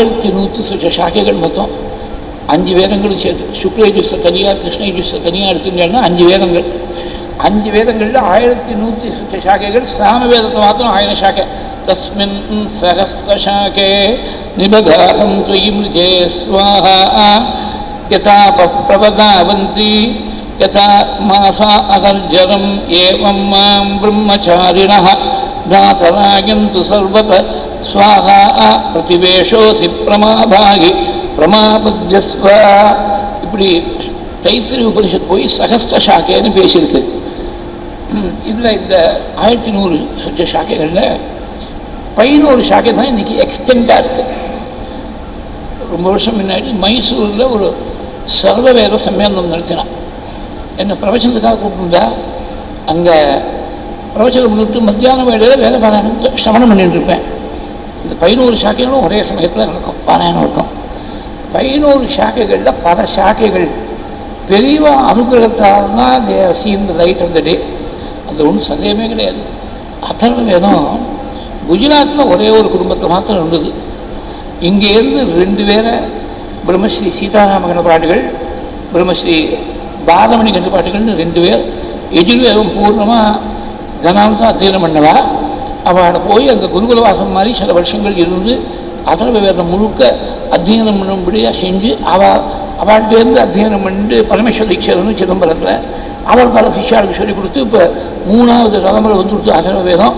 ஆயிரத்தி நூற்றி சுற்ற சாக்கைகள் மொத்தம் அஞ்சு வேதங்களும் சேர்த்து சுக்லயஜுஸை தனியாக கிருஷ்ணயஜுஸை தனியாக எடுத்துட்டேன்னா அஞ்சு வேதங்கள் அஞ்சு வேதங்களில் ஆயிரத்தி நூற்றி சுற்ற சாக்கைகள் சாம வேதத்தை மாத்திரம் ஆயிரம் சாக்கை தஸ்மின் சகஸ்ரசாக்கே நிபகாகம் துயி மிருஜே ஸ்வாஹா யதா பிரபதாவந்தி யதா மாசா அகர்ஜரம் ஏவம் மாம் பிரம்மச்சாரிணः தாத்தராயந்து சர்வத ஸ்வாஹா பிரதிவேஷோசி பிரமாபாகி பிரமாபத்யஸ்வா இப்படி தைத்திரி உபனிஷத் போய் சகஸ்த சாக்கைன்னு பேசியிருக்கு. இதில் இந்த ஆயிரத்தி நூறு சுற்ற சாக்கைகளில் பதினோரு சாக்கை தான் இன்றைக்கி எக்ஸ்டெண்டாக இருக்குது ரொம்ப வருஷம் முன்னாடி மைசூரில் ஒரு சர்வவேத சம்மேளனம் நடத்தினான். என்னை பிரவச்சனத்துக்காக கூப்பிட்டுருந்தா? அங்கே பிரவச்சனம் பண்ணிவிட்டு மத்தியான வேலையில் வேலை பாராயணம் சிரவணம் பண்ணிட்டு இருப்பேன். இந்த பதினோரு சாக்கைகளும் ஒரே சமயத்தில் நடக்கும் பாராயணம் இருக்கும் பதினோரு சாக்கைகளில் பல சாக்கைகள். பெரிய அனுகிரகத்தால் தான் the seen light of day அந்த ஒன்றும் சந்தேகமே கிடையாது. அதர்வ வேதம் குஜராத்தில் ஒரே ஒரு குடும்பத்தில் மாத்திரம் இருந்தது இங்கேருந்து ரெண்டு பேரை பிரம்மஸ்ரீ சீதாராம கணபாட்டுகள் பிரம்மஸ்ரீ பாலமணி கண்டுபாட்டுகள்னு ரெண்டு பேர் எஜுர்வேதம் பூர்ணமாக கனாம்சம் அத்தியனம் பண்ணவா? அவளை போய் அங்கே குருகுலவாசம் மாதிரி சில வருஷங்கள் இருந்து அதர்வ வேதம் முழுக்க அத்தியனம் பண்ணும்படியாக செஞ்சு அவள் அவள்கிட்டேருந்து அத்தியனம் பண்ணிட்டு பரமேஸ்வர தீட்சரன்னு சிதம்பரத்தில் அவர் பல சிஷ்யாளுக்கு சொல்லிக் கொடுத்து இப்போ மூணாவது தலைமுறை வந்து கொடுத்து அதர்வ வேதம்.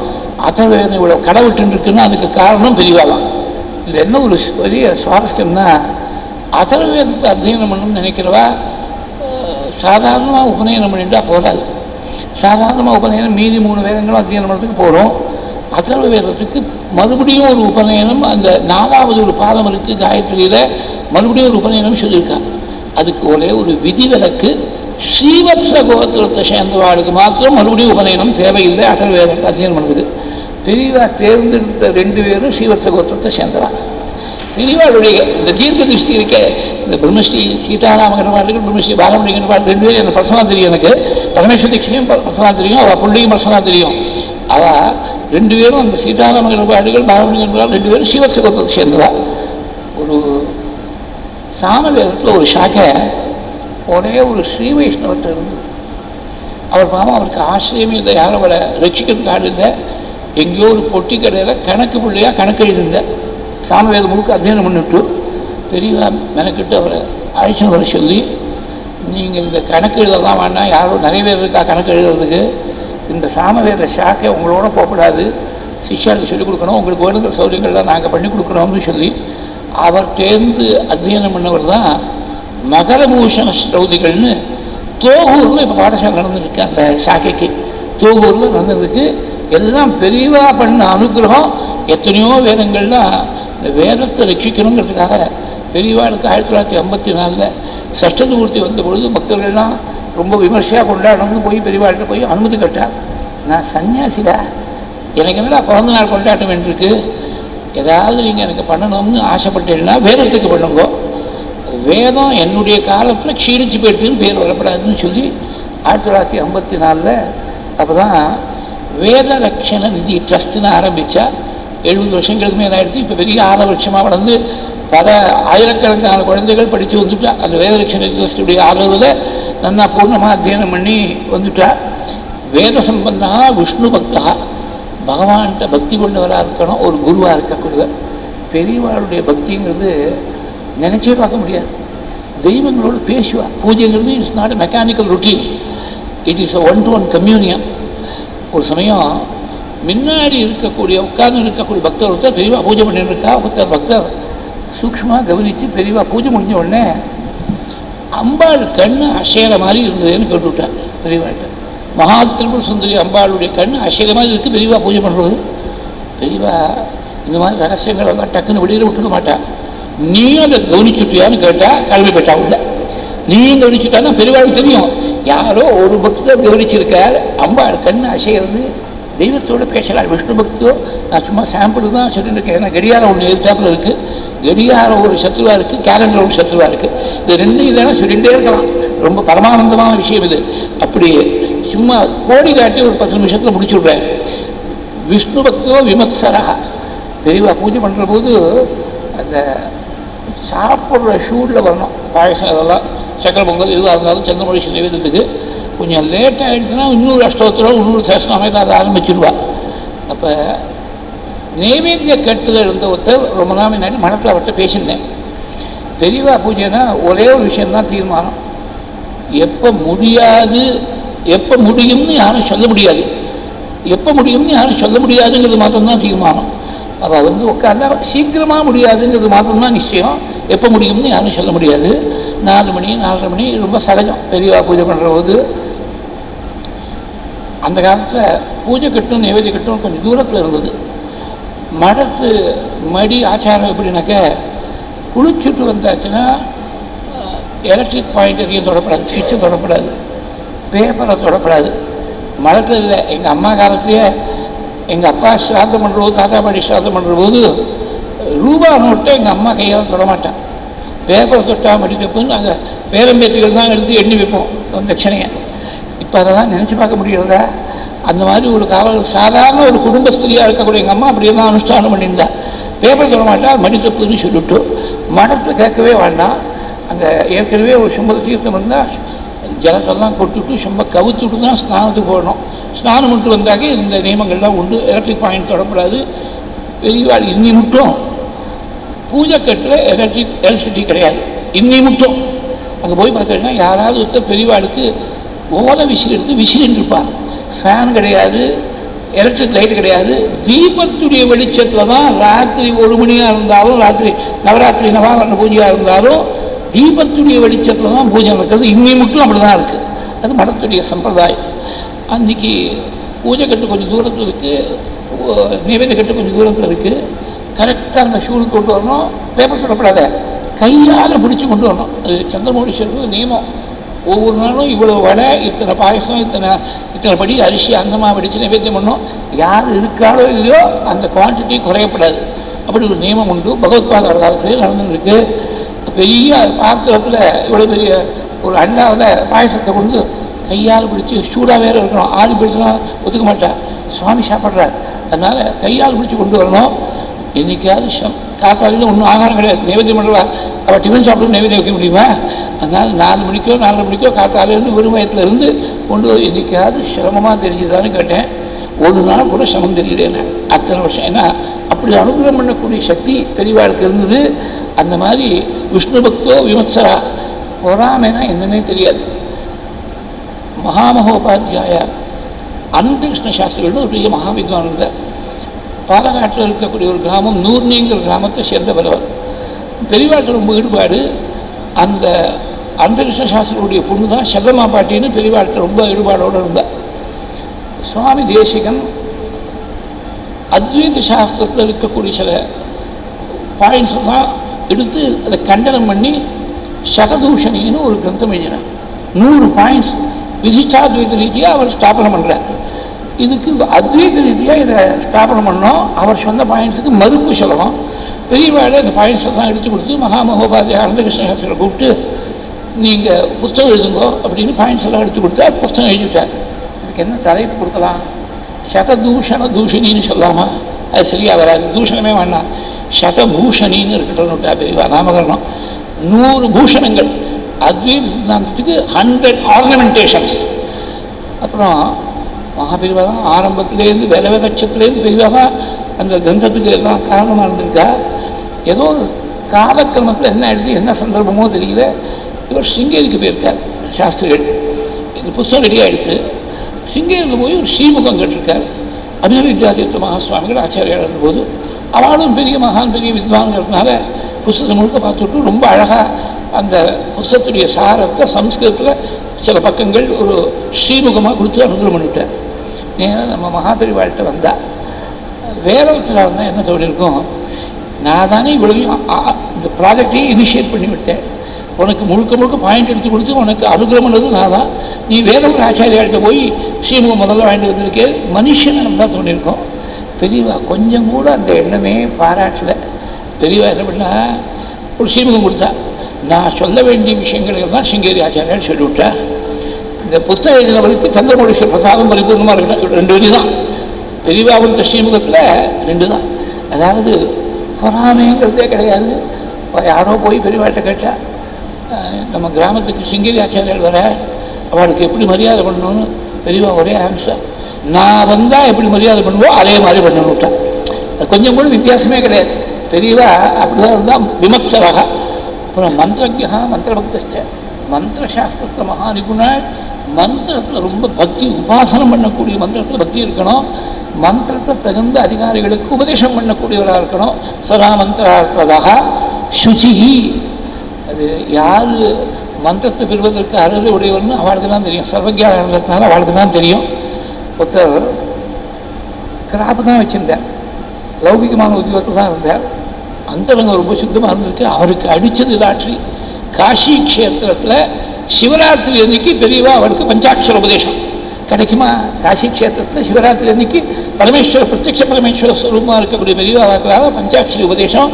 அதர்வ வேதம் இவ்வளோ கடவுட்டு இருக்குன்னா அதுக்கு காரணம் பெரியவாதான். இது என்ன ஒரு பெரிய சுவாரஸ்யம்னா அதர்வ வேதத்தை அத்தியனம் பண்ணணும்னு நினைக்கிறவா? சாதாரணமாக உபநயனம் பண்ணிட்டால் போதாது. சாதாரணமாக உபநயனம் மீதி மூணு வேதங்களும் அத்தியனம் பண்ணுறதுக்கு போகிறோம் அதர்வ வேதத்துக்கு மறுபடியும் ஒரு உபநயனம் அந்த நாலாவது ஒரு பாதம் இருக்குது காயத்ரியில் மறுபடியும் ஒரு உபநயனம் சொல்லியிருக்காங்க அதுக்கு ஒரே ஒரு விதிவிலக்கு ஸ்ரீவத்ஸ கோத்திரத்தை சேர்ந்தவாளுக்கு மாத்திரம் மறுபடியும் உபநயனம் தேவையில்லை அதர்வ வேதத்தை அத்தியனம் பண்ணுறதுக்கு பெரியவா தேர்ந்தெடுத்த ரெண்டு பேரும் ஸ்ரீவத்ஸ கோத்திரத்தை சேர்ந்தவாங்க பெரியவாளுடைய இந்த தீர்க்க திருஷ்டி இருக்க. இந்த பிரம்மஸ்ரீ சீதாராம கணவாட்டுகள் பிரம்மஸ்ரீ பாலமணி கணவாட்டு ரெண்டு பேரும் எனக்கு பர்சனாக தெரியும் எனக்கு. பரமேஸ்வர தீட்சையும் பர்சனாக தெரியும். அவள் பிள்ளையும் பர்சனாக தெரியும். அவள் ரெண்டு பேரும் அந்த சீதாராம கணவாட்டுகள் பாலமணி கணவாடு ரெண்டு பேரும் சிவசகத்தை சேர்ந்ததா. ஒரு சாமவேதத்தில் ஒரு சாக்கை ஒரே ஒரு ஸ்ரீ வைஷ்ணவர்கிட்ட இருந்தது. அவர் பாவம் அவருக்கு ஆசிரியமே இல்லை. யாரும் அவளை ரட்சிக்கிறதுக்கு ஆள் இல்லை. எங்கேயோ ஒரு பொட்டி கடையில் கணக்கு பிள்ளையாக கணக்கு எழுதியிருந்தேன் சாமவேதம் முழுக்க அத்தியனம் பண்ணிட்டு பெரியவா மெனக்கிட்டு அவரை அழைச்சின்னு வர சொல்லி நீங்கள் இந்த கணக்கு எழுதலாம் வேண்டாம் யாரோ நிறைய பேர் இருக்கா கணக்கு எழுதுறதுக்கு? இந்த சாமவேத சாக்கை உங்களோட போகக்கூடாது. சிஷ்யாளுக்கு சொல்லிக் கொடுக்கணும் உங்களுக்கு வேணுங்கிற சௌரியங்கள்லாம் நாங்கள் பண்ணி கொடுக்குறோம்னு சொல்லி அவர் தேர்ந்து அத்தியனம் பண்ணவர் தான் மகரபூஷண ஸ்ரௌதிகள்னு தோகூரில் இப்போ பாடசாலை நடந்துருக்கு அந்த சாக்கைக்கு. தோகூரில் நடந்ததுக்கு எல்லாம் பெரியவா பண்ண அனுகிரகம் எத்தனையோ வேதங்கள்லாம் வேதத்தை ரட்சிக்கணுங்கிறதுக்காக பெரியவாளுக்கு ஆயிரத்தி தொள்ளாயிரத்தி ஐம்பத்தி நாலில் சஷ்டதூர்த்தி வந்த பொழுது பக்தர்கள்லாம் ரொம்ப விமர்சையாக கொண்டாடணும்னு போய் பெரியவாள்கிட்ட போய் அனுமதி கேட்டார் நான் சன்னியாசிடா எனக்கு என்னடா பிறந்த நாள் கொண்டாட்டம் வேண்டியிருக்கு ஏதாவது நீங்கள் எனக்கு பண்ணணும்னு ஆசைப்பட்டீங்கன்னா வேதத்துக்கு பண்ணுங்கோ. வேதம் என்னுடைய காலத்தில் க்ஷீணிச்சு போயிடுச்சுன்னு பேர் வரப்படாதுன்னு சொல்லி ஆயிரத்தி தொள்ளாயிரத்தி ஐம்பத்தி நாலில் அப்போ தான் வேத ரட்சண நிதி ட்ரஸ்ட்டுன்னு ஆரம்பித்தா எழுபது வருஷங்களுக்கு மேலே ஆயிடுச்சு. இப்போ பெரிய ஆதவட்சமாக வளர்ந்து பல ஆயிரக்கணக்கான குழந்தைகள் படித்து வந்துட்டா. அந்த வேத ரட்சண ஆதரவில் நல்லா பூர்ணமாக அத்தியனம் பண்ணி வந்துட்டா. வேத சம்பந்தா விஷ்ணு பக்தா பகவான்கிட்ட பக்தி கொண்டவராக இருக்கணும் ஒரு குருவாக இருக்கக்கூடியவர் பெரியவாளுடைய பக்திங்கிறது நினச்சே பார்க்க முடியாது. தெய்வங்களோடு பேசுவா. பூஜைங்கிறது it's not mechanical routine it is one to one communion ஒரு சமயம் முன்னாடி இருக்கக்கூடிய உட்கார்ந்து இருக்கக்கூடிய பக்தர் ஒருத்தர் பெரியவா பூஜை பண்ணிட்டு இருக்கா? ஒருத்தர் பக்தர் சூக்ஷ்மாக கவனித்து பெரியவா பூஜை முடிஞ்ச உடனே அம்பாள் கண்ணு அசைகிற மாதிரி இருந்ததுன்னு கேட்டுவிட்டார் பெரியவாட்ட மகா திரிபுர சுந்தரி அம்பாளுடைய கண் அசைகிற மாதிரி இருக்குது பெரியவா பூஜை பண்ணுறது. பெரியவா இந்த மாதிரி ரகசியங்கள் எல்லாம் டக்குன்னு வெளியில் விட்டுட மாட்டா. நீயும் அதை கவனிச்சுட்டியான்னு கேட்டால் கிளம்பி போயிட்டா உள்ள. நீயும் கவனிச்சுட்டான்னா பெரியவாளுக்கு தெரியும். யாரோ ஒரு பக்தர் கவனிச்சிருக்கார் அம்பாள் கண் அசைகிறது தெய்வத்தோடு பேசலாம் விஷ்ணு பக்தியோ நான் சும்மா சாம்பிள் தான் சொல்லிட்டு இருக்கேன் ஏன்னா கடியாரம் ஒன்று எதிர்த்தாப்புல இருக்குது கடியாரம் ஒரு சத்துவாக இருக்குது கேலண்டர் ஒரு சத்துவாக இருக்குது இது ரெண்டும் இதெல்லாம் சொல்லிகிட்டே இருக்கலாம். ரொம்ப பரமானந்தமான விஷயம் இது. அப்படி சும்மா கோடி காட்டி ஒரு பத்து நிமிஷத்தில் முடிச்சு விடுறேன். விஷ்ணு பக்தோ விமத்சரகா பெரியவா பூஜை பண்ணுற போது அந்த சாப்பிட்ற ஷூட்டில் வரணும். பாயசம் இதெல்லாம் சக்கரை பொங்கல் எதுவாக இருந்தாலும் சந்திரமொழி நைவேத்தியத்துக்கு கொஞ்சம் லேட் ஆகிடுச்சுன்னா இன்னொரு அஷ்டோத்திரம் இன்னொரு சேஷனமே அதை ஆரம்பிச்சிடுவா அப்போ நைவேத்திய கட்டுதல் இருந்த ஒருத்தர் ரொம்ப நாள் முன்னாடி மனத்தில் அவர்கிட்ட பேசியிருந்தேன். பெரியவா பூஜைனா ஒரே ஒரு விஷயம்தான் தீர்மானம். எப்போ முடியாது எப்போ முடியும்னு யாரும் சொல்ல முடியாது. எப்போ முடியும்னு யாரும் சொல்ல முடியாதுங்கிறது மாத்திரம்தான் தீர்மானம். அவள் வந்து உட்காந்தா சீக்கிரமாக முடியாதுங்கிறது மாத்திரம்தான் நிச்சயம். எப்போ முடியும்னு யாரும் சொல்ல முடியாது. நாலு மணி நாலரை மணி ரொம்ப சகஜம். பெரியவா பூஜை பண்ணுற போது அந்த காலத்தில் பூஜை கட்டும் நெய்வேதி கட்டும் கொஞ்சம் தூரத்தில் இருந்தது. மடத்து மடி ஆச்சாரம் எப்படின்னாக்க குளிச்சுட்டு வந்தாச்சுன்னா எலக்ட்ரிக் பாயிண்ட் எதையும் தொடப்படாது சுவிட்சை தொடப்படாது பேப்பரை தொடப்படாது. மடத்தில் இல்லை எங்கள் அம்மா காலத்துலேயே எங்கள் அப்பா சிராதம் பண்ணுற போது தாத்தா பாட்டி சிராதம் பண்ணுற போது ரூபா நோட்டை எங்கள் அம்மா கையால் தொட பேப்பரை தொட்டால் தொட்டா மடி தப்புன்னு நாங்கள் பேரம்பேத்துக்கள் தான் எடுத்து எண்ணி வைப்போம் தட்சணையை இப்போ அதெல்லாம் நினச்சி பார்க்க முடியறதா அந்த மாதிரி ஒரு காவல் சாதாரண ஒரு குடும்ப ஸ்திரியாக இருக்கக்கூடிய எங்கள் அம்மா அப்படியே தான் அனுஷ்டானம் பண்ணியிருந்தா. பேப்பர் தொட மாட்டா மடி தப்புன்னு சொல்லிவிட்டு மடத்தை கேட்கவே வேண்டாம். அந்த ஏற்கனவே ஒரு சும்ப தீர்த்தம் இருந்தால் ஜலத்தெல்லாம் கொட்டுட்டு சும்ப கவுத்துட்டு தான் ஸ்நானத்துக்கு போடணும் ஸ்நானம் மட்டும் வந்தாக்கே இந்த நியமங்கள்லாம் உண்டு. Electric point தொடப்படாது. பெரியவாள் இன்னி மட்டும் பூஜை கட்டில் எலக்ட்ரிக் எலக்ட்ரிசிட்டி கிடையாது. இன்னி மட்டும் அங்கே போய் பார்த்தீங்கன்னா யாராவது ஒருத்தர் பெரியவாளுக்கு ஓலை விசிறி எடுத்து விசிறின்னு இருப்பார் ஃபேன் கிடையாது எலக்ட்ரிக் லைட் கிடையாது. தீபத்துடைய வெளிச்சத்தில் தான் ராத்திரி ஒரு மணியாக இருந்தாலும் ராத்திரி நவராத்திரி நவாகரண பூஜையாக இருந்தாலும் தீபத்துடைய வெளிச்சத்தில் தான் பூஜை நடக்கிறது. இன்னி மட்டும் அப்படி தான் இருக்குது அது மடத்துடைய சம்பிரதாயம். அன்றைக்கி பூஜை கட்டு கொஞ்சம் தூரத்தில் இருக்குது நிவேத கட்டு கொஞ்சம் தூரத்தில் இருக்குது கரெக்டாக அந்த ஷூல் கொண்டு வரணும். பேப்பர் சொல்லப்படாத. கையால் பிடிச்சி கொண்டு வரணும். அது சந்திரமௌலீஸ்வரருக்கு நியமம். ஒவ்வொரு நாளும் இவ்வளோ வடை இத்தனை பாயசம் இத்தனை இத்தனை படி அரிசி அந்தமாக வடித்து நைவேத்தியம் பண்ணோம். யார் இருக்காளோ இல்லையோ அந்த குவான்டிட்டி குறையப்படாது. அப்படி ஒரு நியமம் உண்டு. பகவத்பாத காலத்திலே நடந்துருக்கு பெரிய பாத்திரத்தில் இவ்வளோ பெரிய ஒரு அண்டாவில் பாயசத்தை கொண்டு கையால் பிடிச்சி சூடாக வேறு இருக்கணும். ஆள் பிடிச்சலாம் ஒத்துக்க மாட்டேன் சுவாமி சாப்பிட்றாரு. அதனால் கையால் பிடிச்சி கொண்டு வரணும். என்னைக்காவது சம் காத்தாலையில் ஒன்றும் ஆகாரம் கிடையாது. நைவேத்தியம் பண்ணுவா அவள் டிஃபன் சாப்பிட்டு நைவேத்தியம் வைக்க முடியுமா? அதனால் நாலு மணிக்கோ நாலரை மணிக்கோ காத்தாலேருந்து விருமயத்தில் இருந்து கொண்டு போய் என்னைக்காவது சிரமமாக தெரிஞ்சுதான்னு கேட்டேன். ஒரு நாள் கூட சிரமம் தெரியல அத்தனை வருஷம். ஏன்னா அப்படி அனுகிரகம் பண்ணக்கூடிய சக்தி பெரியவாளுக்கு இருந்தது. அந்த மாதிரி விஷ்ணு பக்தோ விமர்சரா பொறாமைனா என்னன்னே தெரியாது. மகாமகோபாத்தியாய அனந்தகிருஷ்ண சாஸ்திரிகள் ஒரு பெரிய மகாவித்வான் இருந்தார். பாலகாட்டில் இருக்கக்கூடிய ஒரு கிராமம் நூர்னிங்கிற கிராமத்தை சேர்ந்த பலவர் பெரியவாட்டில் ரொம்ப ஈடுபாடு. அந்த அந்தரிஷ சாஸ்திரியுடைய பொண்ணு தான் சகமா பாட்டின்னு பெரியவாட்டில் ரொம்ப ஈடுபாடோடு இருந்தார் சுவாமி தேசிகன் அத்வைத சாஸ்திரத்தில் இருக்கக்கூடிய சில பாயிண்ட்ஸ் எல்லாம் எடுத்து அதை கண்டனம் பண்ணி சததூஷணின்னு ஒரு கிரந்தம் எழுதினார் நூறு பாயிண்ட்ஸ் விசிஷ்டாத்வைத ரீதியாக அவர் ஸ்தாபனம் பண்ணுறார் இதுக்கு அத்வைத ரீதியாக இதை ஸ்தாபனம் பண்ணோம். அவர் சொன்ன பாயிண்ட்ஸுக்கு மறுப்பு சொல்லலாம் பெரியவாடு இந்த பாயிண்ட்ஸ் எல்லாம் எடுத்து கொடுத்து மகாமகோபாத்திய அனந்தகிருஷ்ண கூப்பிட்டு நீங்கள் புஸ்தகம் எழுதுங்கோ அப்படின்னு பாயிண்ட்ஸ் எல்லாம் எடுத்து கொடுத்தா புஸ்தகம் எழுதிவிட்டார். இதுக்கு என்ன தலைப்பு கொடுக்கலாம்? சததூஷண தூஷணின்னு சொல்லாமா? அது சரியாக வராது. தூஷணமே வேண்டாம். சதபூஷணின்னு இருக்கட்டும் பெரியவா நாமகரணம். நூறு பூஷணங்கள். அத்வைத சித்தாந்தத்துக்கு ஹண்ட்ரட் ஆர்னமெண்டேஷன்ஸ் அப்புறம் மகாபெரிவா தான் ஆரம்பத்திலேருந்து வில விதட்சத்துலேருந்து பெரியவா அந்த கிரந்தத்துக்கு எல்லாம் காரணமாக இருந்திருக்கா ஏதோ காலக்கிரமத்தில் என்ன ஆயிடுச்சு என்ன சந்தர்ப்பமோ தெரியல. இவர் சிங்கேரிக்கு போயிருக்கார் சாஸ்திரிகள். இந்த புஸ்தகம் ரெடி ஆகிடுத்து சிங்கேரியில் போய் ஒரு ஸ்ரீமுகம் கேட்டிருக்கார். அபிநவ வித்யாதீர்த்த மகாசுவாமிகள் ஆச்சாரியார் இருந்தபோது. அவளும் பெரிய மகான் பெரிய வித்வான்கிறதுனால புஸ்தகம் முழுக்க பார்த்துட்டு ரொம்ப அழகாக அந்த புஸ்தகத்துடைய சாரத்தை சம்ஸ்கிருதத்தில் சில பக்கங்கள் ஒரு ஸ்ரீமுகமாக கொடுத்து அனுகிரகம் பண்ணிவிட்டேன் நேராக நம்ம மகாபெரிவாழ்கிட்ட வந்தால் வேற வந்தால் என்ன சொல்லியிருக்கோம்? நான் தானே இவ்வளவையும் இந்த ப்ராஜெக்டையும் இனிஷியேட் பண்ணி விட்டேன். உனக்கு முழுக்க முழுக்க பாயிண்ட் எடுத்து கொடுத்து உனக்கு அனுகிரகம் பண்ணதும் நான் தான். நீ வேற ஒரு ஆச்சாரியார்கிட்ட போய் ஸ்ரீமுகம் முதல்ல வாங்கிட்டு வந்திருக்கே மனுஷன் நம்ம தான் தோணியிருக்கோம் பெரியவா கொஞ்சம் கூட அந்த எண்ணமே பாராட்டலை. பெரியவா என்ன பண்ணா ஒரு ஸ்ரீமுகம் கொடுத்தா நான் சொல்ல வேண்டிய விஷயங்களை எல்லாம் சிங்கேரி ஆச்சாரியார் சொல்லிவிட்டார். இந்த புஸ்தகம் எழுதினவருக்கு சந்திரமொழீஸ்வர பிரசாதம் பரிபூர்ணமாக இருக்கட்டும் ரெண்டு வரி தான். பெரியவாவின் ஸ்ரீமுகத்தில் ரெண்டு தான். அதாவது பொறாமைங்கிறதே கிடையாது. யாரோ போய் பெரியவாட்ட கேட்டால் நம்ம கிராமத்துக்கு சிங்கேரி ஆச்சாரியர் வர அவளுக்கு எப்படி மரியாதை பண்ணணும்னு பெரியவா ஒரே ஆன்சர் நான் வந்தால் எப்படி மரியாதை பண்ணுவோம் அதே மாதிரி பண்ணணும்ட்டா அது கொஞ்சம் கூட வித்தியாசமே கிடையாது. பெரியவா அப்படிதான் இருந்தால் விமர்சராக அப்புறம் மந்திரஜா மந்திரபக்தஸ்ட மந்திரசாஸ்திரத்தில் சாஸ்திரத்தில் மந்திரத்தில் ரொம்ப பக்தி உபாசனம் பண்ணக்கூடிய மந்திரத்தில் பக்தி இருக்கணும். மந்திரத்தை தகுந்த அதிகாரிகளுக்கு உபதேசம் பண்ணக்கூடியவராக இருக்கணும். சதா மந்திரார்த்ததாக சுச்சிகி அது யார் மந்திரத்தை பெறுவதற்கு அருள் உடையவர்னு அவளுக்கு தான் தெரியும். சர்வஜானதுனால அவளுக்கு தான் தெரியும். ஒருத்தர் கிராப்பு தான் வச்சுருந்தார். லௌகிகமான உத்தியோகத்தில் தான் இருந்தார். அந்தரங்கம் ரொம்ப சுத்தமாக இருந்திருக்கு. அவருக்கு அடித்தது லாட்ரி காஷி க்ஷேத்திரத்தில் சிவராத்திரி அன்னைக்கு பெரியவா அவருக்கு பஞ்சாட்சர உபதேசம். கிடைக்குமா? காசி க்ஷேத்திரத்தில் சிவராத்திரி அன்னைக்கு பரமேஸ்வர பிரத்யக்ஷ பரமேஸ்வர ஸ்வரூபமாக இருக்கக்கூடிய தெளிவாக வாக்குறாக பஞ்சாட்சரி உபதேசம்.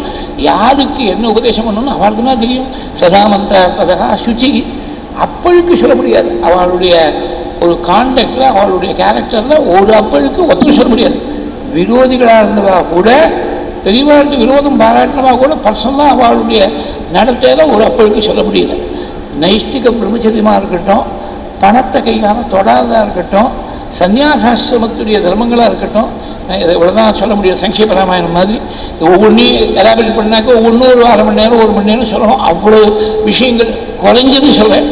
யாருக்கு என்ன உபதேசம் பண்ணணும்னு அவளுக்கு தான் தெரியும். சதா மந்திரத்ததா சுச்சி. அப்பழுக்கு சொல்ல முடியாது. அவளுடைய ஒரு கான்டாக்டில் அவளுடைய கேரக்டரில் ஒரு அப்பழுக்கு ஒத்துழைப்பு சொல்ல முடியாது. விரோதிகளாக இருந்தவா கூட பெரியவாளுக்கு விரோதம் பாராட்டினவா கூட பர்சனலாக அவளுடைய நடத்தையில் ஒரு அப்பொழுது சொல்ல முடியல. நைஷ்டிக பிரம்மச்சரியமாக இருக்கட்டும் பணத்தை கையால் தொடாததாக இருக்கட்டும் சன்னியாசாசிரமத்துடைய தர்மங்களாக இருக்கட்டும் நான் இதை இவ்வளோதான் சொல்ல முடியும் சங்கீப ராமாயணம் மாதிரி. ஒவ்வொன்றையும் எலாபரேட் பண்ணாக்க ஒவ்வொன்றும் ஒரு அரை மணி நேரம் ஒரு மணி நேரம் சொல்லணும். அவ்வளோ விஷயங்கள் குறைஞ்சது சொல்லேன்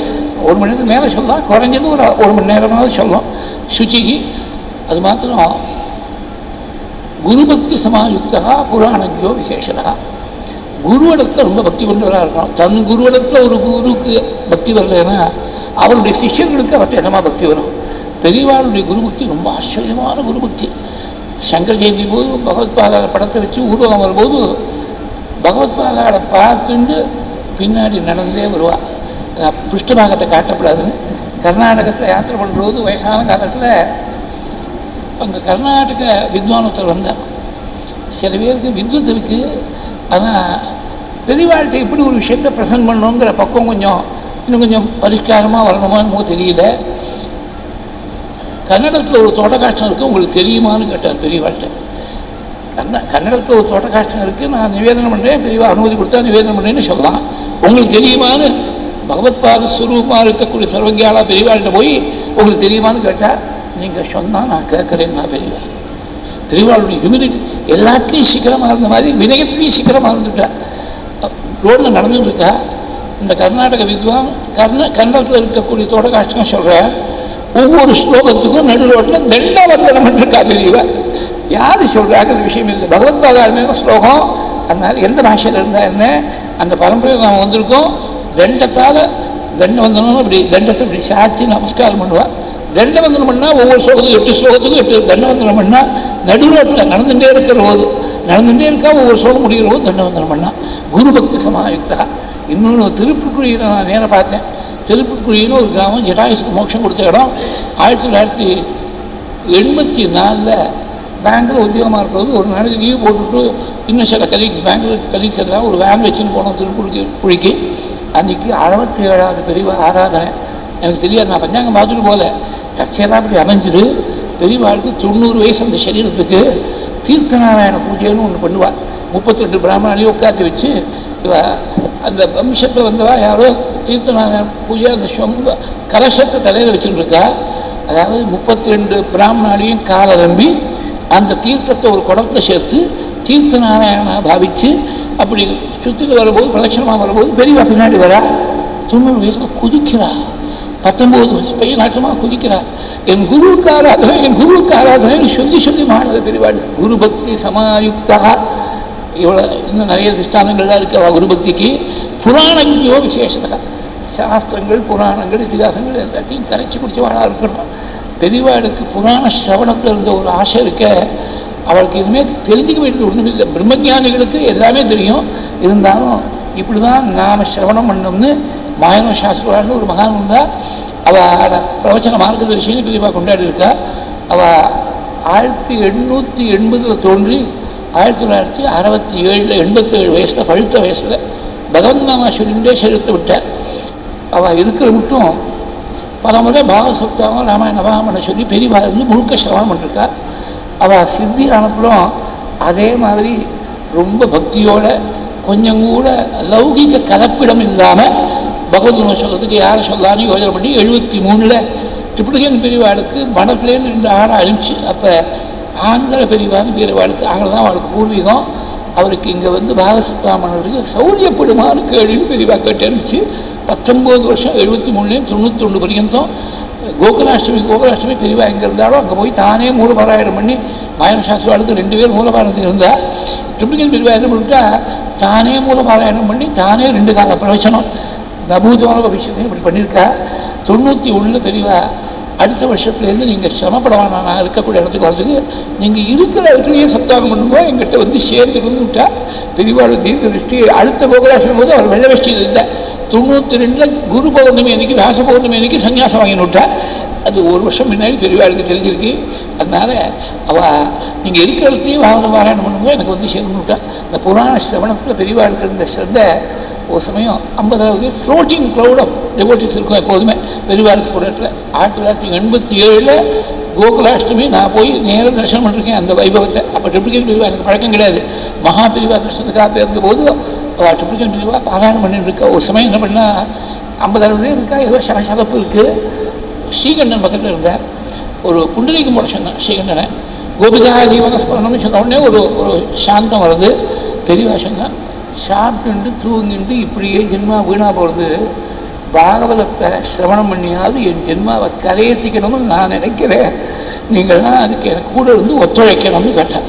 ஒரு மணி நேரத்துக்கு மேலே சொல்லலாம் குறைஞ்சது ஒரு ஒரு மணி நேரமாவது சொல்லலாம். சுச்சிக்கு அது மாத்திரம் குருபக்தி சமாயுக்தா புராணஜோ விசேஷதா. குருவிடத்தில் ரொம்ப பக்தி கொண்டவராக இருக்கணும் தன் குருவிடத்தில் ஒரு குருவுக்கு பக்தி வரலைன்னா அவருடைய சிஷ்யர்களுக்கு அவற்றை என்னமா பக்தி வரும்? பெரியவாளுடைய குருபக்தி ரொம்ப ஆச்சரியமான குருபக்தி. சங்கர் ஜெயந்தி போது பகவத்பாதா படத்தை வச்சு ஊர்வலம் வரும்போது பகவத்பாதாவை பார்த்துட்டு பின்னாடி நடந்தே வருவாள் பிருஷ்டபாகத்தை காட்டப்படாதுன்னு. கர்நாடகத்தில் யாத்திரை பண்ணும்போது வயசான காலத்தில் அங்கே கர்நாடக வித்வானத்தில் வந்தார். சில பேருக்கு வித்வத் இருக்குது ஆனால் பெரியவாழ்கிட்ட எப்படி ஒரு விஷயத்தை ப்ரெசென்ட் பண்ணணுங்கிற பக்கம் கொஞ்சம் இன்னும் கொஞ்சம் பரிஷ்காரமாக வரணுமான்னு தெரியல. கன்னடத்தில் ஒரு தோட்டக்காட்சம் இருக்குது உங்களுக்கு தெரியுமான்னு கேட்டார் பெரியவாழ்கிட்ட கன்ன கன்னடத்தில் ஒரு தோட்டக்காட்சம் இருக்குது நான் நிவேதனம் பண்ணுறேன் பெரியவா அனுமதி கொடுத்தா நிவேதனம் பண்ணுறேன்னு சொல்லலாம். உங்களுக்கு தெரியுமான்னு? பகவத்பாத சுரூபமாக இருக்கக்கூடிய சர்வங்கியாலா பெரியவாள்கிட்ட போய் உங்களுக்கு தெரியுமான்னு கேட்டால் நீங்கள் சொன்னால் நான் கேட்குறேன் நான் பெரியவர் திருவாளுடைய ஹியூமிலிட்டி எல்லாத்துலேயும் சீக்கிரமாக இருந்த மாதிரி வினயத்துலேயும் சீக்கிரமாக இருந்துட்டா ரோட்டில் நடந்துட்டு இருக்கா இந்த கர்நாடக வித்வான் கர்ண கன்னடத்தில் இருக்கக்கூடிய தோட்டக்காட்சியம் சொல்கிறேன் ஒவ்வொரு ஸ்லோகத்துக்கும் நடு ரோட்டில் தண்டவந்தனம் இருக்கா பெரியவா. யார் சொல்கிறாங்க அந்த விஷயம் இல்லை. பகவத்பாதாரமான ஸ்லோகம். அதனால் எந்த பாஷையில் இருந்தால் என்ன? அந்த பரம்பரையில் நாம் வந்திருக்கோம். தண்டத்தால் தண்டவந்தனம் இப்படி தண்டத்தை இப்படி சாட்சி நமஸ்காரம் பண்ணுவாள் தண்டவந்தனம் பண்ணால் ஒவ்வொரு ஸ்லோகத்துக்கும் எட்டு ஸ்லோகத்துக்கும் எட்டு தண்டவந்தனம் பண்ணால் நடுவில் ரோட்டில் நடந்துகிட்டே இருக்கிற போது நடந்துகிட்டே இருக்கா ஒவ்வொரு ஸ்லோகம் முடிகிற போது தண்டவந்தனம் பண்ணால் குரு பக்தி சமாயுக்தா. இன்னொன்று திருப்புக்குழியில் நான் நேரம் பார்த்தேன். திருப்புக்குழின்னு ஒரு கிராமம் ஜடாயுசுக்கு மோட்சம் கொடுத்த இடம். ஆயிரத்தி தொள்ளாயிரத்தி எண்பத்தி நாலில் பேங்க்கில் உத்தியோகமாக இருக்கிறது. ஒரு நாளைக்கு லீவ் போட்டுட்டு இன்னும் சில கலீக்ஸ் பேங்க்கில் கலீக்ஸ் எல்லாம் ஒரு வேன் வச்சுன்னு போனோம் திருப்புக்கு குழிக்கு. அன்றைக்கி அறுபத்தி ஏழாவது பெரிய ஆராதனை. எனக்கு தெரியாது நான் பஞ்சாங்கம் பார்த்துட்டு போகல. தற்செயலாக அப்படி அமைஞ்சிரு பெரியவாளுக்கு தொண்ணூறு வயசு அந்த சரீரத்துக்கு. தீர்த்த நாராயண பூஜைன்னு ஒன்று பண்ணுவாள் முப்பத்தெட்டு பிராமணாலையும் உட்காந்து வச்சு அந்த வம்சத்தில் வந்தவா யாரோ தீர்த்த நாராயண பூஜை அந்த சொம்ப கலசத்தை தலையில் வச்சுட்டு இருக்கா அதாவது முப்பத்தி ரெண்டு பிராமணாலையும் காலை நம்பி அந்த தீர்த்தத்தை ஒரு குடத்துல சேர்த்து தீர்த்த நாராயணா பாவித்து அப்படி சுற்றிட்டு வரும்போது பிரதட்சணமாக வரும்போது பெரியவா பின்னாடி வரா. தொண்ணூறு வயசுக்கு குதிக்கிறா. பத்தொம்போது வயசு பையன் நாட்டமாக குதிக்கிறார் என் குருவுக்கு ஆராதனை என் குருவுக்கு ஆராதனை சொல்லி சொல்லி மாணவர் பெரியவாள் குரு பக்தி சமாயுக்தா. இவ்வளோ இன்னும் நிறைய திஷ்டாந்தங்கள்லாம் இருக்கு. அவள் குரு பக்திக்கு புராணங்களோ விசேஷதா சாஸ்திரங்கள் புராணங்கள் இதிகாசங்கள் எல்லாத்தையும் கரைச்சி குடிச்சவாளாக இருக்கணும். பெரியவாளுக்கு புராண சிரவணத்தில் இருந்த ஒரு ஆசை இருக்க. அவளுக்கு எதுவுமே தெரிஞ்சுக்க வேண்டியது ஒன்றும் இல்லை. பிரம்மஜானிகளுக்கு எல்லாமே தெரியும். இருந்தாலும் இப்படி தான் நாம் சிரவணம் பண்ணோம்னு மாயன சாஸ்திரவாள்னு ஒரு மகான் உண்டா அவள் பிரவச்சன மார்க்கதர்ஷின்னு பெரியவா கொண்டாடி இருக்கா அவள் ஆயிரத்தி எண்ணூற்றி எண்பதில் தோன்றி ஆயிரத்தி தொள்ளாயிரத்தி அறுபத்தி ஏழில் எண்பத்தேழு வயசில் பழுத்த வயசில் பகவன் நாம சேர்த்து செலுத்து விட்டார். அவள் இருக்கிற மட்டும் பல முறை பாகசப்தாவும் ராமாயண நவாமனை சொல்லி பெரியவா இருந்து முழுக்க சிரமம் பண்ணிருக்கா. அவள் சித்தி ஆனப்புறம் அதே மாதிரி ரொம்ப பக்தியோட கொஞ்சம் கூட லௌகிக கலப்பிடம் இல்லாமல் பகவத்குண சொல்கிறதுக்கு யாரை சொல்லலான்னு யோசனை பண்ணி எழுபத்தி மூணில் ட்ரிபிளிகன் பெரியவாளுக்கு மடத்துலேருந்து ரெண்டு ஆடை அழிச்சு அப்போ ஆங்கில பெரியவான்னு பெரியவாளுக்கு ஆங்கில தான் அவளுக்கு பூர்வீகம். அவருக்கு இங்கே வந்து பாகசுத்தம் பண்ணுறதுக்கு கேள்வின்னு பெரியவா கேட்டு பத்தொம்போது வருஷம் எழுபத்தி மூணுலேயும் தொண்ணூத்தொன்று பர்யந்தம். கோகுலாஷ்டமி கோகுலாஷ்டமி பெரியவா எங்கே இருந்தாலும் அங்கே போய் தானே மூலபாராயணம் பண்ணி மாயன சாஸ்திரிவாளுக்கு ரெண்டு பேர் மூலபாராயணத்துக்கு இருந்தால் ட்ரிபிளிகன் பெரியவா என்ன பண்ணிட்டா தானே மூலபாராயணம் பண்ணி தானே ரெண்டு கால பிரவச்சனம். நபூதமான விஷயத்தையும் இப்படி பண்ணியிருக்கா? தொண்ணூற்றி ஒன்றில் பெரியவா அடுத்த வருஷத்துலேருந்து நீங்கள் சிரமப்பட நான் இருக்கக்கூடிய இடத்துக்கு வரதுக்கு நீங்கள் இருக்கிற இடத்துலையே சப்தாகம் பண்ணும்போது எங்கிட்ட வந்து சேர்ந்து வந்து விட்டா பெரியவாள் தீர்க்க திருஷ்டி. அடுத்த கோகுலாசம் போது அவர் வெள்ள வஷ்டியில் இல்லை. தொண்ணூற்றி ரெண்டில் குரு பௌர்ணமி அன்னைக்கு வியாச பௌர்ணமி அன்னைக்கு சன்னியாசம் வாங்கி விட்டா அது ஒரு வருஷம் முன்னாடி பெரியவாளுக்கு தெரிஞ்சிருக்கு. அதனால அவள் நீங்கள் இருக்கிற இடத்துலையும் வாகன பாராயணம் பண்ணும்போது எனக்கு வந்து சேர்ந்து விட்டா இந்த புராண சிரவணத்தில் பெரியவாளுக்கு இருந்த ஸ்ரத்தை ஒரு சமயம் ஐம்பதாவது ஃப்ளோட்டிங் க்ளவுட் ஆஃப் டெவோட்டிஸ் இருக்கும் எப்போதுமே. பெரியவாளுக்கு இடத்துல ஆயிரத்தி தொள்ளாயிரத்தி எண்பத்தி ஏழில் கோகுலாஷ்டமி நான் போய் நேராக தரிசனம் பண்ணிருக்கேன் அந்த வைபவத்தை. அப்போ ட்ரிபிளிகன் பிரிவா எனக்கு பழக்கம் கிடையாது. மகா பிரிவா தரிசனத்துக்காக இருந்தபோது அவள் ட்ரிபிளிகன் பிரிவா பாராயணம் பண்ணிட்டு இருக்கா ஒரு சமயம் என்ன பண்ணால் ஐம்பதாயிரம் இருக்கா? ஏதோ சலசலப்பு இருக்குது ஸ்ரீகண்டன் பக்கத்தில் இருந்தேன். ஒரு புண்டலிக்கு முறை சொன்னேன் ஸ்ரீகண்டனை. கோபிகா ஜீவனஸ்மரணம்னு சொன்ன உடனே ஒரு ஒரு சாந்தம் வருது. பெரியவா சொன்னேன் சாப்பிட்டுண்டு தூங்கிண்டு இப்படியே ஜென்மா வீணாக போகிறது பாகவதத்தை சிரவணம் பண்ணியாவது என் ஜென்மாவை கலையேற்றிக்கணும்னு நான் நினைக்கிறேன். நீங்கள்லாம் அதுக்கு எனக்கு கூட இருந்து ஒத்துழைக்கணும்னு கேட்டேன்.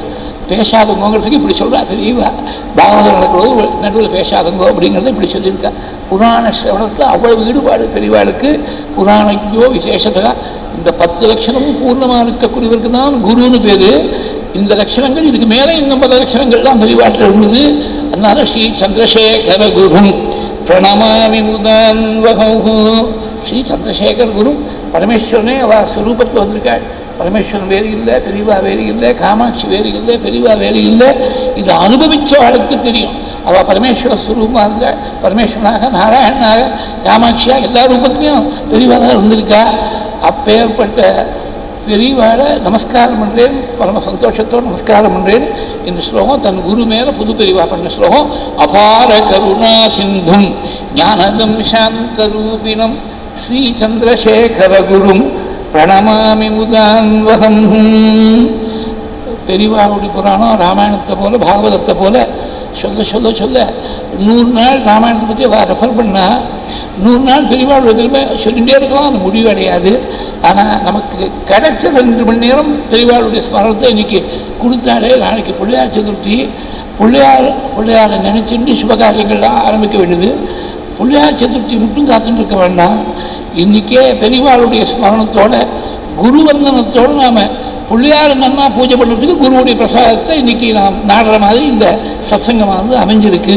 பேசாதவங்கிறதுக்கு இப்படி சொல்கிறா பெரியவா பாகவதம் நடக்கிறது நடுவில் பேசாதவங்க அப்படிங்கிறத இப்படி சொல்லியிருக்கா. புராண சிரவணத்தில் அவ்வளவு ஈடுபாடு பெரியவாளுக்கு புராணஜோ விசேஷத்தா இந்த பத்து லட்சணமும் பூர்ணமாக இருக்கக்கூடியவருக்கு தான் குருன்னு பேர். இந்த லட்சணங்கள் இதுக்கு மேலே இன்னும் பல லட்சணங்கள் தான் பெரியவாட்டில் இருந்தது அதனால ஸ்ரீ சந்திரசேகர குரு பிரணமாவிமுதான் ஸ்ரீ சந்திரசேகர் குரு பரமேஸ்வரனே அவ ஸ்வரூபத்தில் வந்திருக்காள். பரமேஸ்வரன் வேறு இல்லை பெரியவா வேறு இல்லை காமாட்சி வேறு இல்லை பெரியவா வேறு இல்லை. இது அனுபவிச்ச தெரியும். அவள் பரமேஸ்வர ஸ்வரூபமாக இருந்தா பரமேஸ்வரனாக நாராயணனாக காமாட்சியாக எல்லா ரூபத்திலையும் பெரியவா தான் இருந்திருக்கா? அப்பேற்பட்ட பெரியவாளை நமஸ்காரம் பண்ணுறேன் பரம சந்தோஷத்தோடு நமஸ்காரம் பண்ணுறேன் இந்த ஸ்லோகம் தன் குரு மேலே புது பெரியவா பண்ண ஸ்லோகம். அபார கருணா சிந்தும் ஞானதம் சாந்த ரூபினம் ஸ்ரீ சந்திரசேகர குரும். பிரணமாமி முதான்வகம் பெரியவாளுடைய புராணம் ராமாயணத்தை போல பாகவதத்தை போல சொல்ல சொல்ல சொல்ல நூறு நாள் ராமாயணத்தை பற்றி அவள் ரெஃபர் பண்ணா நூறு நாள் பெரியவாள் எதிலுமே சொல்லிகிட்டே இருக்கலாம் அது முடிவு அடையாது. ஆனால் நமக்கு கிடைச்ச ரெண்டு மணி நேரம் பெரியவாளுடைய ஸ்மரணத்தை இன்னைக்கு கொடுத்தாலே நாளைக்கு பிள்ளையார் சதுர்த்தி பிள்ளையார் பிள்ளையாரை நினைச்சுட்டு சுபகாரியங்கள்லாம் ஆரம்பிக்க வேண்டியது. பிள்ளையார் சதுர்த்தி மட்டும் காத்துட்டு இருக்க வேண்டாம். இன்றைக்கே பெரியவாளுடைய ஸ்மரணத்தோட குருவந்தனத்தோடு நாம் பிள்ளையார் நன்னா பூஜை பண்ணுறதுக்கு குருவுடைய பிரசாதத்தை இன்றைக்கி நாம் நாடுற மாதிரி இந்த சத்சங்கமானது அமைஞ்சிருக்கு.